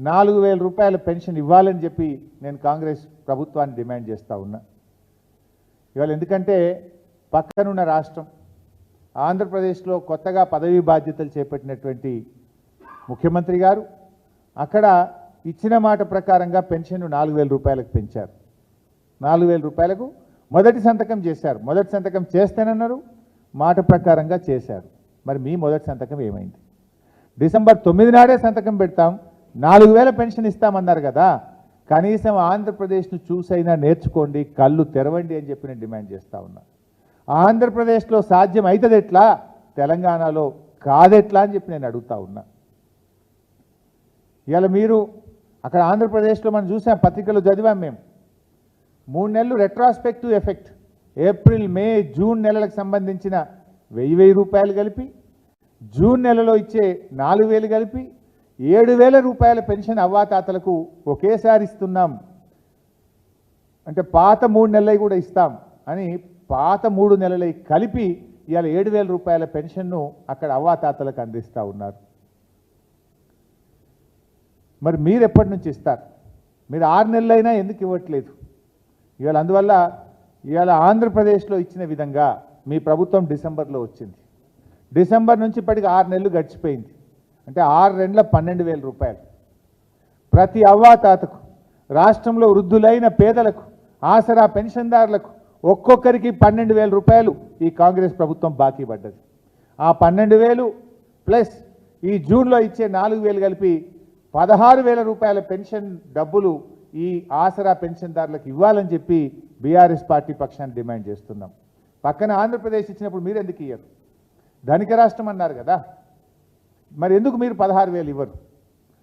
నాలుగు వేల రూపాయల పెన్షన్ ఇవ్వాలని చెప్పి నేను కాంగ్రెస్ ప్రభుత్వాన్ని డిమాండ్ చేస్తూ ఉన్నా. ఇవాళ ఎందుకంటే పక్కనున్న రాష్ట్రం ఆంధ్రప్రదేశ్లో కొత్తగా పదవీ బాధ్యతలు చేపట్టినటువంటి ముఖ్యమంత్రి గారు అక్కడ ఇచ్చిన మాట ప్రకారంగా పెన్షన్ నాలుగు వేల రూపాయలకు పెంచారు. నాలుగు వేల రూపాయలకు మొదటి సంతకం చేశారు. మొదటి సంతకం చేస్తానన్నారు మాట ప్రకారంగా చేశారు. మరి మీ మొదటి సంతకం ఏమైంది? డిసెంబర్ తొమ్మిది నాడే సంతకం పెడతాం. నాలుగు వేల పెన్షన్ ఇస్తామన్నారు కదా. కనీసం ఆంధ్రప్రదేశ్ను చూసైనా నేర్చుకోండి కళ్ళు తెరవండి అని చెప్పి నేను డిమాండ్ చేస్తా ఉన్నా. ఆంధ్రప్రదేశ్లో సాధ్యం అవుతుంది ఎట్లా? తెలంగాణలో కాదెట్లా అని చెప్పి నేను అడుగుతా ఉన్నా. ఇవాళ మీరు అక్కడ ఆంధ్రప్రదేశ్లో మనం చూసాం పత్రికలు చదివాం మేము. మూడు నెలలు retrospective effect April May June నెలలకు సంబంధించిన వెయ్యి వెయ్యి రూపాయలు కలిపి జూన్ నెలలో ఇచ్చే నాలుగు వేలు కలిపి ఏడు వేల రూపాయల పెన్షన్ అవ్వాతాతలకు ఒకేసారి ఇస్తున్నాం అంటే పాత మూడు నెలలవి కూడా ఇస్తాం అని పాత మూడు నెలలవి కలిపి ఇవాళ ఏడు వేల రూపాయల పెన్షన్ను అక్కడ అవ్వాతాతలకు అందిస్తూ ఉన్నారు. మరి మీరు ఎప్పటి నుంచి ఇస్తారు? మీరు ఆరు నెలలైనా ఎందుకు ఇవ్వట్లేదు? ఇవాళ అందువల్ల ఇవాళ ఆంధ్రప్రదేశ్లో ఇచ్చిన విధంగా మీ ప్రభుత్వం డిసెంబర్లో వచ్చింది. డిసెంబర్ నుంచి ఇప్పటికి ఆరు నెలలు గడిచిపోయింది. అంటే ఆరు రెండ్ల పన్నెండు వేల రూపాయలు. ప్రతి అవ్వాతాతకు రాష్ట్రంలో వృద్ధులైన పేదలకు ఆసరా పెన్షన్దారులకు ఒక్కొక్కరికి పన్నెండు వేల రూపాయలు ఈ కాంగ్రెస్ ప్రభుత్వం బాకీ పడ్డది. ఆ పన్నెండు వేలు ప్లస్ ఈ జూన్లో ఇచ్చే నాలుగు వేలు కలిపి పదహారు వేల రూపాయల పెన్షన్ డబ్బులు ఈ ఆసరా పెన్షన్దారులకు ఇవ్వాలని చెప్పి బీఆర్ఎస్ పార్టీ పక్షాన్ని డిమాండ్ చేస్తున్నాం. పక్కన ఆంధ్రప్రదేశ్ ఇచ్చినప్పుడు మీరు ఎందుకు ఇయ్యరు? ధనిక రాష్ట్రం అన్నారు కదా. మరి ఎందుకు మీరు పదహారు వేలు ఇవ్వరు?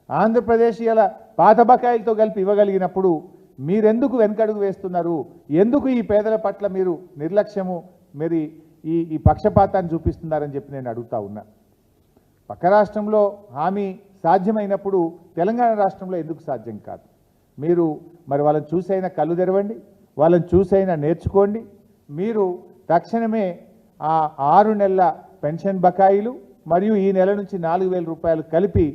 ఆంధ్రప్రదేశ్ ఇలా పాత బకాయిలతో కలిపి ఇవ్వగలిగినప్పుడు మీరెందుకు వెనకడుగు వేస్తున్నారు? ఎందుకు ఈ పేదల పట్ల మీరు నిర్లక్ష్యము? మరి ఈ ఈ పక్షపాతాన్ని చూపిస్తున్నారని చెప్పి నేను అడుగుతా ఉన్నా. పక్క రాష్ట్రంలో హామీ సాధ్యమైనప్పుడు తెలంగాణ రాష్ట్రంలో ఎందుకు సాధ్యం కాదు? మీరు మరి వాళ్ళని చూసైనా కళ్ళు తెరవండి వాళ్ళని చూసైనా నేర్చుకోండి. మీరు తక్షణమే ఆ ఆరు నెలల పెన్షన్ బకాయిలు మరియు ఈ నెల నుంచి నాలుగు వేల రూపాయలు కలిపి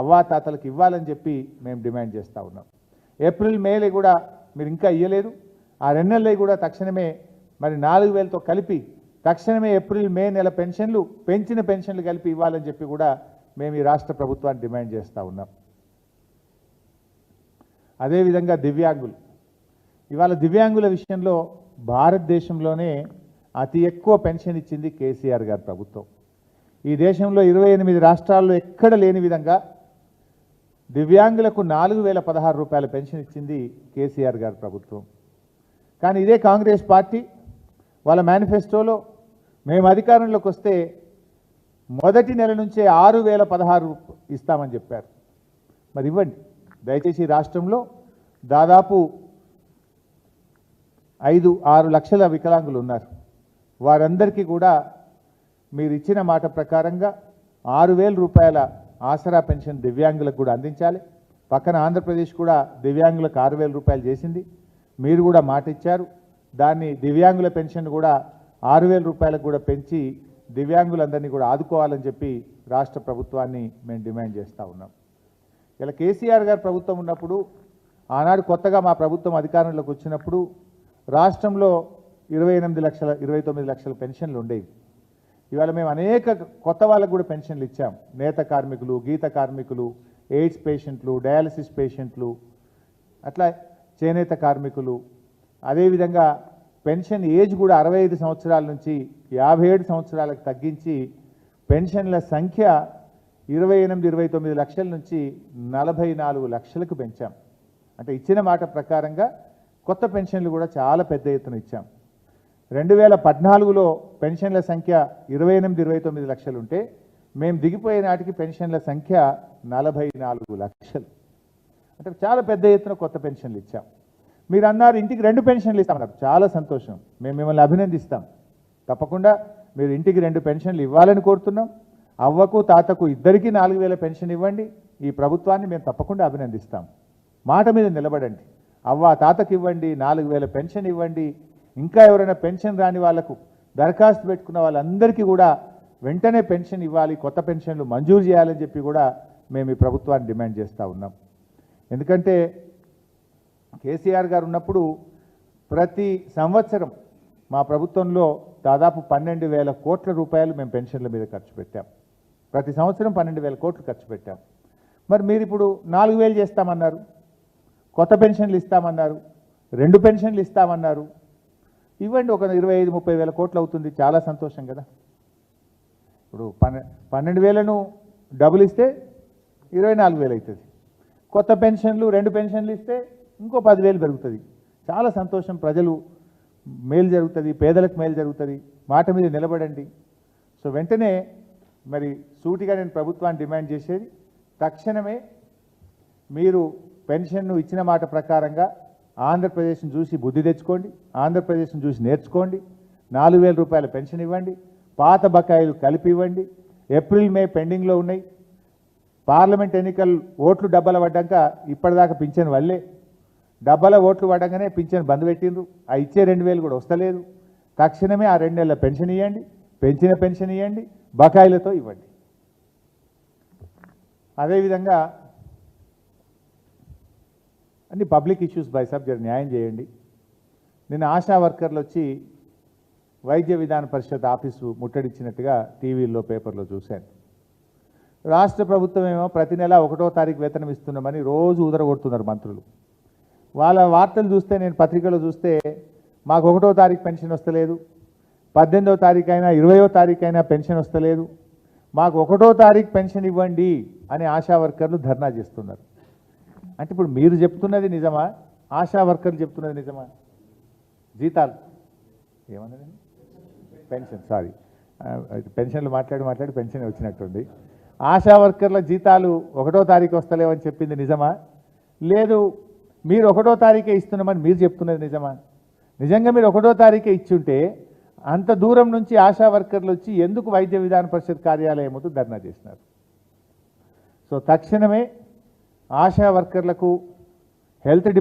అవ్వాతాతలకు ఇవ్వాలని చెప్పి మేము డిమాండ్ చేస్తూ ఉన్నాం. ఏప్రిల్ మేలే కూడా మీరు ఇంకా ఇవ్వలేదు ఆ రెండు నెలలే కూడా తక్షణమే మరి నాలుగు వేలతో కలిపి తక్షణమే ఏప్రిల్ మే నెల పెన్షన్లు పెంచిన పెన్షన్లు కలిపి ఇవ్వాలని చెప్పి కూడా మేము ఈ రాష్ట్ర ప్రభుత్వాన్ని డిమాండ్ చేస్తూ ఉన్నాం. అదేవిధంగా దివ్యాంగులు. ఇవాళ దివ్యాంగుల విషయంలో భారతదేశంలోనే అతి ఎక్కువ పెన్షన్ ఇచ్చింది కేసీఆర్ గారి ప్రభుత్వం. ఈ దేశంలో ఇరవై ఎనిమిది రాష్ట్రాల్లో ఎక్కడ లేని విధంగా దివ్యాంగులకు నాలుగు వేల పదహారు రూపాయల పెన్షన్ ఇచ్చింది కేసీఆర్ గారి ప్రభుత్వం. కానీ ఇదే కాంగ్రెస్ పార్టీ వాళ్ళ మేనిఫెస్టోలో మేము అధికారంలోకి వస్తే మొదటి నెల నుంచే ఆరు వేల పదహారు ఇస్తామని చెప్పారు. మరి ఇవ్వండి. దయచేసి రాష్ట్రంలో దాదాపు ఐదు ఆరు లక్షల వికలాంగులు ఉన్నారు. వారందరికీ కూడా మీరు ఇచ్చిన మాట ప్రకారంగా ఆరు వేల రూపాయల ఆసరా పెన్షన్ దివ్యాంగులకు కూడా అందించాలి. పక్కన ఆంధ్రప్రదేశ్ కూడా దివ్యాంగులకు ఆరు వేల రూపాయలు చేసింది. మీరు కూడా మాట ఇచ్చారు దాన్ని దివ్యాంగుల పెన్షన్ కూడా ఆరు వేల రూపాయలకు కూడా పెంచి దివ్యాంగులందరినీ కూడా ఆదుకోవాలని చెప్పి రాష్ట్ర ప్రభుత్వాన్ని మేము డిమాండ్ చేస్తూ ఉన్నాం. ఇలా కేసీఆర్ గారు ప్రభుత్వం ఉన్నప్పుడు ఆనాడు కొత్తగా మా ప్రభుత్వం అధికారంలోకి వచ్చినప్పుడు రాష్ట్రంలో ఇరవై ఎనిమిది లక్షల ఇరవై తొమ్మిది లక్షల పెన్షన్లు ఉండేవి. ఇవాళ మేము అనేక కొత్త వాళ్ళకు కూడా పెన్షన్లు ఇచ్చాం. నేత కార్మికులు గీత కార్మికులు ఎయిడ్స్ పేషెంట్లు డయాలసిస్ పేషెంట్లు అట్లా చేనేత కార్మికులు. అదేవిధంగా పెన్షన్ ఏజ్ కూడా అరవై ఐదు సంవత్సరాల నుంచి యాభై ఏడు సంవత్సరాలకు తగ్గించి పెన్షన్ల సంఖ్య ఇరవై ఎనిమిది ఇరవై తొమ్మిది లక్షల నుంచి నలభై నాలుగు లక్షలకు పెంచాం. అంటే ఇచ్చిన మాట ప్రకారంగా కొత్త పెన్షన్లు కూడా చాలా పెద్ద ఎత్తున ఇచ్చాం. రెండు వేల పద్నాలుగులో పెన్షన్ల సంఖ్య ఇరవై ఎనిమిది ఇరవై తొమ్మిది లక్షలు ఉంటే మేము దిగిపోయే నాటికి పెన్షన్ల సంఖ్య నలభై నాలుగు లక్షలు. అంటే చాలా పెద్ద ఎత్తున కొత్త పెన్షన్లు ఇచ్చాం. మీరు అన్నారు ఇంటికి రెండు పెన్షన్లు ఇస్తామన్నారు చాలా సంతోషం. మేము మిమ్మల్ని అభినందిస్తాం. తప్పకుండా మీరు ఇంటికి రెండు పెన్షన్లు ఇవ్వాలని కోరుతున్నాం. అవ్వకు తాతకు ఇద్దరికీ నాలుగు వేల పెన్షన్ ఇవ్వండి. ఈ ప్రభుత్వాన్ని మేము తప్పకుండా అభినందిస్తాం. మాట మీద నిలబడండి. అవ్వ తాతకి ఇవ్వండి నాలుగు వేల పెన్షన్ ఇవ్వండి. ఇంకా ఎవరైనా పెన్షన్ రాని వాళ్ళకు దరఖాస్తు పెట్టుకున్న వాళ్ళందరికీ కూడా వెంటనే పెన్షన్ ఇవ్వాలి కొత్త పెన్షన్లు మంజూరు చేయాలని చెప్పి కూడా మేము ఈ ప్రభుత్వాన్ని డిమాండ్ చేస్తూ ఉన్నాం. ఎందుకంటే కేసీఆర్ గారు ఉన్నప్పుడు ప్రతి సంవత్సరం మా ప్రభుత్వంలో దాదాపు పన్నెండు వేల కోట్ల రూపాయలు మేము పెన్షన్ల మీద ఖర్చు పెట్టాం. ప్రతి సంవత్సరం పన్నెండు వేల కోట్లు ఖర్చు పెట్టాం. మరి మీరు ఇప్పుడు నాలుగు వేలు చేస్తామన్నారు కొత్త పెన్షన్లు ఇస్తామన్నారు రెండు పెన్షన్లు ఇస్తామన్నారు ఇవ్వండి ఒక ఇరవై ఐదు ముప్పై వేల కోట్లు అవుతుంది. చాలా సంతోషం కదా. ఇప్పుడు పన్నె పన్నెండు వేలను డబుల్ ఇస్తే ఇరవై నాలుగు వేలు అవుతుంది. కొత్త పెన్షన్లు రెండు పెన్షన్లు ఇస్తే ఇంకో పదివేలు పెరుగుతుంది. చాలా సంతోషం. ప్రజలు మేలు జరుగుతుంది. పేదలకు మేలు జరుగుతుంది. మాట మీద నిలబడండి. సో వెంటనే మరి సూటిగా నేను ప్రభుత్వాన్ని డిమాండ్ చేసేది తక్షణమే మీరు పెన్షన్ను ఇచ్చిన మాట ప్రకారంగా ఆంధ్రప్రదేశ్ను చూసి బుద్ధి తెచ్చుకోండి ఆంధ్రప్రదేశ్ని చూసి నేర్చుకోండి. నాలుగు వేల రూపాయల పెన్షన్ ఇవ్వండి పాత బకాయిలు కలిపి ఇవ్వండి. ఏప్రిల్ మే పెండింగ్లో ఉన్నాయి. పార్లమెంట్ ఎన్నికలు ఓట్లు డబ్బల పడ్డాక ఇప్పటిదాకా పింఛన్ వల్లే డబ్బల ఓట్లు పడగానే పింఛన్ బంద్ పెట్టిండ్రు. ఆ ఇచ్చే రెండు వేలు కూడా వస్తలేదు. తక్షణమే ఆ రెండు నెలల పెన్షన్ ఇవ్వండి పెంచిన పెన్షన్ ఇవ్వండి బకాయిలతో ఇవ్వండి. అదేవిధంగా అన్ని పబ్లిక్ ఇష్యూస్ బై సబ్జెక్ట్ న్యాయం చేయండి. నిన్న ఆశా వర్కర్లు వచ్చి వైద్య విధాన పరిషత్ ఆఫీసు ముట్టడిచ్చినట్టుగా టీవీల్లో పేపర్లో చూశాను. రాష్ట్ర ప్రభుత్వం ఏమో ప్రతి నెల ఒకటో తారీఖు వేతనం ఇస్తున్నామని రోజు ఉదరగొడుతున్నారు మంత్రులు. వాళ్ళ వార్తలు చూస్తే నేను పత్రికలో చూస్తే మాకు ఒకటో తారీఖు పెన్షన్ వస్తలేదు. పద్దెనిమిదో తారీఖు అయినా ఇరవయో తారీఖు అయినా పెన్షన్ వస్తలేదు. మాకు ఒకటో తారీఖు పెన్షన్ ఇవ్వండి అని ఆశా వర్కర్లు ధర్నా చేస్తున్నారు. అంటే ఇప్పుడు మీరు చెప్తున్నది నిజమా? ఆశా వర్కర్లు చెప్తున్నది నిజమా? జీతాలు. ఏమన్నది? Pension sorry. పెన్షన్లు మాట్లాడి మాట్లాడి పెన్షన్ వచ్చినట్టుంది. ఆశా వర్కర్ల జీతాలు ఒకటో తారీఖు వస్తలేవని చెప్పింది నిజమా? లేదు మీరు ఒకటో తారీఖే ఇస్తున్నామని మీరు చెప్తున్నది నిజమా? నిజంగా మీరు ఒకటో తారీఖే ఇచ్చుంటే అంత దూరం నుంచి ఆశా వర్కర్లు వచ్చి ఎందుకు వైద్య విధాన పరిషత్ కార్యాలయం ముందు ధర్నా చేసినారు సో తక్షణమే ఆశా వర్కర్లకు హెల్త్